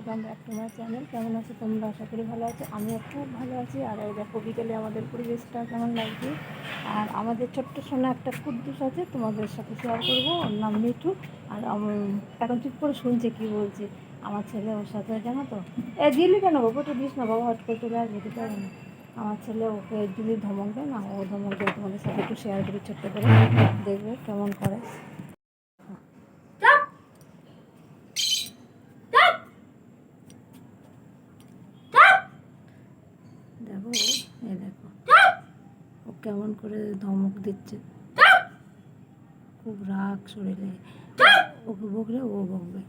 Welcome back to my channel কেমন আছো তোমরা? আশা করি ভালো আছো। আমিও খুব ভালো আছি। আর এই দেখো, বিকেলে আমাদের পরিবেশটা কেমন লাগছে? আর আমাদের ছোট্ট সোনা একটা কুদ্দুস আছে, তোমাদের সাথে শেয়ার করব। ওর নাম মিঠু। আর এখন চুপ করে শুনছে কি বলছে? আমার ছেলে ওর সাথে, জানো তো? এ, দিলি কেন ওটা দিস না, বাবা হট করে চলে আসবে, দিতে হবে না। আমার ছেলে ওকে যদি ধমক দেয় না, ও ধমক দেয় তোমাদের সাথে একটু শেয়ার করি ছোট্ট করে। দেখবে কেমন করে দেখো এই দেখো ও কেমন করে ধমক দিচ্ছে। খুব রাগ শরীরে। ওকে বকলে ও বকবে।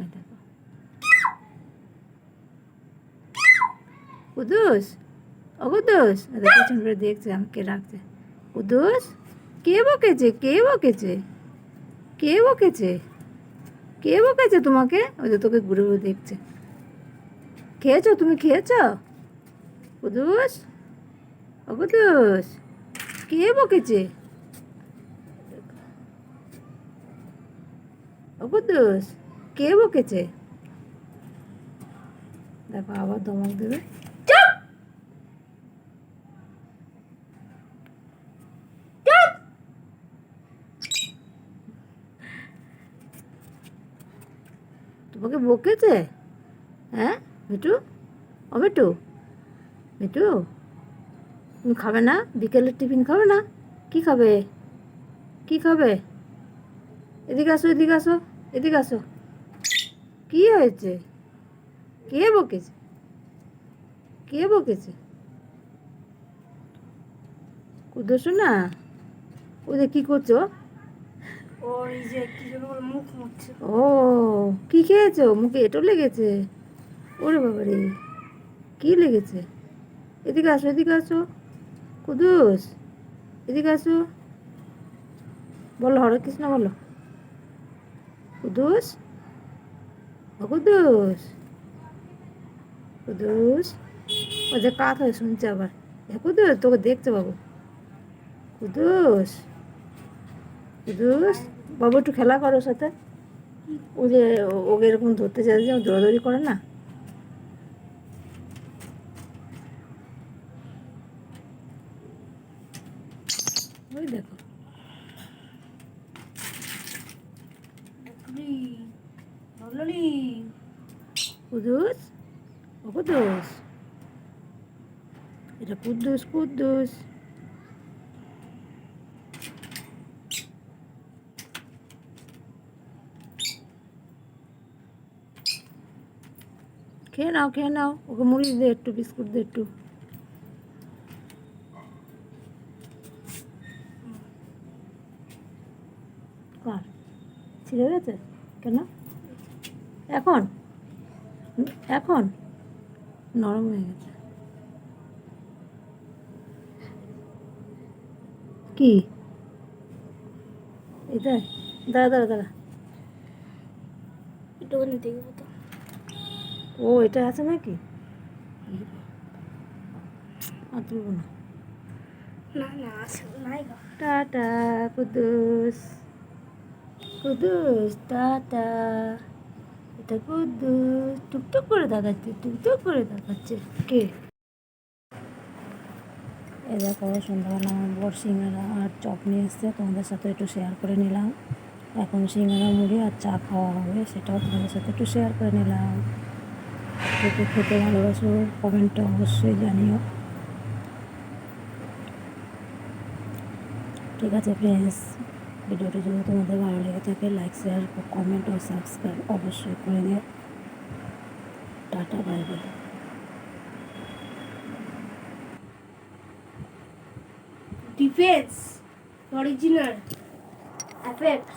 এই দেখো। কুদুস ও কুদুস পেছন করে দেখছে, আমাকে রাখছে কুদুস কে বকেছে? কে বকেছে? কে বকেছে? কে বকেছে তোমাকে? ওই যে তোকে ঘুরে ঘুরে দেখছে। খেয়েছো? তুমি খেয়েছো? কুদুস ও কুদুস কে বকেছে? ও কুদুস কে বকেছে? দেখো আবার ধমক দেবে। তোমাকে বকেছে? হ্যাঁ? মিটু ও মিটু মিটু তুমি খাবে না? বিকেলের টিফিন খাবে না? কি খাবে? কি খাবে? এদিকে আসো এদিকে আসো এদিকে আসো। কি হয়েছে? কে বকেছে? কে বকেছে? কুদোছো না ওদের কি করছ? ও কি খেয়েছো? মুখে এটো লেগেছে। ওরে বাবা রে, কি লেগেছে? এদিকে আসো এদিকে আসো। কুদুস, এদিকে আসো। বলো, হরে কৃষ্ণ বলো। কুদুস? কুদুস? কুদুস? ও যে কাত হয়ে শুনছে আবার। এ কুদুস, তোকে দেখছে বাবু। কুদুস? কুদুস? বাবু একটু খেলা করো সাথে। ও যে ওকে এরকম ধরতে চাই যে ও দৌড়াদৌড়ি করে না? ওই দেখো। কুদুস ও কুদুস? এটা কুদ্দুস কুদ্দুস। খেয়ে নাও খেয়ে নাও। ওকে মুড়ি দে একটু বিস্কুট দে একটু কার ছিঁড়ে গেছে? কেন? এখন? এখন? নরম হয়ে গেছে। কি? এটা দাঁড়া দাঁড়া দাঁড়া। একটুখানি দেখব তো। ও এটা আছে নাকি? আর তুলবো না। না না আছে নাই টাটা কুদ্দুস। কুদ্দুস টাটা এটা কুদ্দুস টুকটুক করে দেখাচ্ছে টুকটুক করে দেখাচ্ছে কে এই দেখো সন্ধ্যাবেলা আমার বর সিঙ্গারা আর চপ নিয়ে এসছে তোমাদের সাথে একটু শেয়ার করে নিলাম এখন সিঙ্গারা মুড়ি আর চা খাওয়া হবে সেটাও তোমাদের সাথে একটু শেয়ার করে নিলাম একটু খেতে ভালোবাসো কমেন্টটা অবশ্যই জানিও ঠিক আছে ফ্রেন্ডস ভিডিওটি যদি তোমাদের ভালো লেগে থাকে লাইক শেয়ার কমেন্ট ও সাবস্ক্রাইব অবশ্যই করে দিও tata bye bye defence original apex